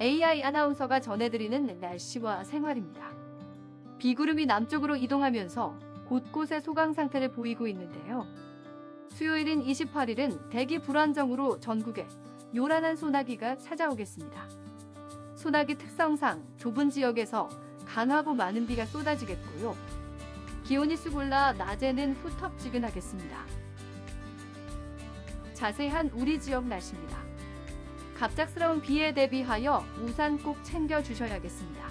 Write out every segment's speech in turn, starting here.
AI 아나운서가 전해드리는 날씨와 생활입니다. 비구름이 남쪽으로 이동하면서 곳곳에 소강 상태를 보이고 있는데요. 수요일인 28일은 대기 불안정으로 전국에 요란한 소나기가 찾아오겠습니다. 소나기 특성상 좁은 지역에서 강하고 많은 비가 쏟아지겠고요. 기온이 쑥 올라 낮에는 후텁지근하겠습니다. 자세한 우리 지역 날씨입니다. 갑작스러운 비에 대비하여 우산 꼭 챙겨 주셔야겠습니다.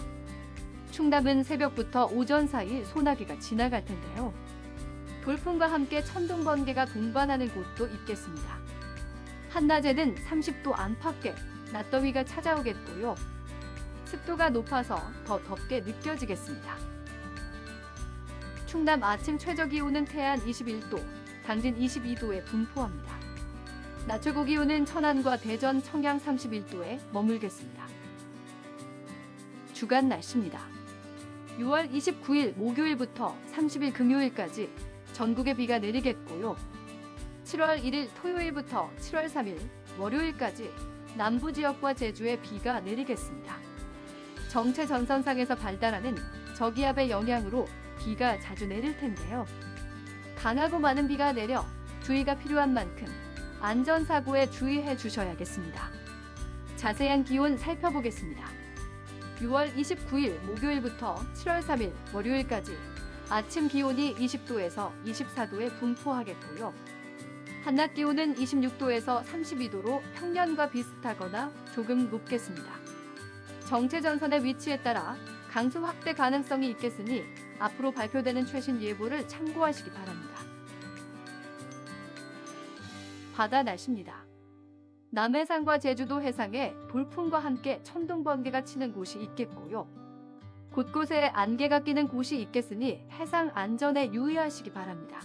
충남은 새벽부터 오전 사이 소나기가 지나갈 텐데요. 돌풍과 함께 천둥 번개가 동반하는 곳도 있겠습니다. 한낮에는 30도 안팎의 낮더위가 찾아오겠고요. 습도가 높아서 더 덥게 느껴지겠습니다. 충남 아침 최저 기온은 태안 21도, 당진 22도에 분포합니다. 낮 최고 기온은 천안과 대전, 청양 31도에 머물겠습니다. 주간 날씨입니다. 6월 29일 목요일부터 30일 금요일까지 전국에 비가 내리겠고요. 7월 1일 토요일부터 7월 3일 월요일까지 남부 지역과 제주에 비가 내리겠습니다. 정체 전선상에서 발달하는 저기압의 영향으로 비가 자주 내릴 텐데요. 강하고 많은 비가 내려 주의가 필요한 만큼 안전사고에 주의해 주셔야겠습니다. 자세한 기온 살펴보겠습니다. 6월 29일 목요일부터 7월 3일 월요일까지 아침 기온이 20도에서 24도에 분포하겠고요. 한낮 기온은 26도에서 32도로 평년과 비슷하거나 조금 높겠습니다. 정체 전선의 위치에 따라 강수 확대 가능성이 있겠으니 앞으로 발표되는 최신 예보를 참고하시기 바랍니다. 바다 날씨입니다. 남해상과 제주도 해상에 돌풍과 함께 천둥 번개가 치는 곳이 있겠고요. 곳곳에 안개가 끼는 곳이 있겠으니 해상 안전에 유의하시기 바랍니다.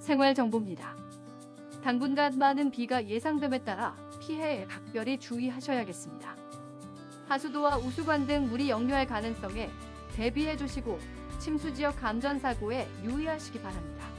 생활 정보입니다. 당분간 많은 비가 예상됨에 따라 피해에 각별히 주의하셔야겠습니다. 하수도와 우수관 등 물이 역류할 가능성에 대비해 주시고 침수 지역 감전 사고에 유의하시기 바랍니다.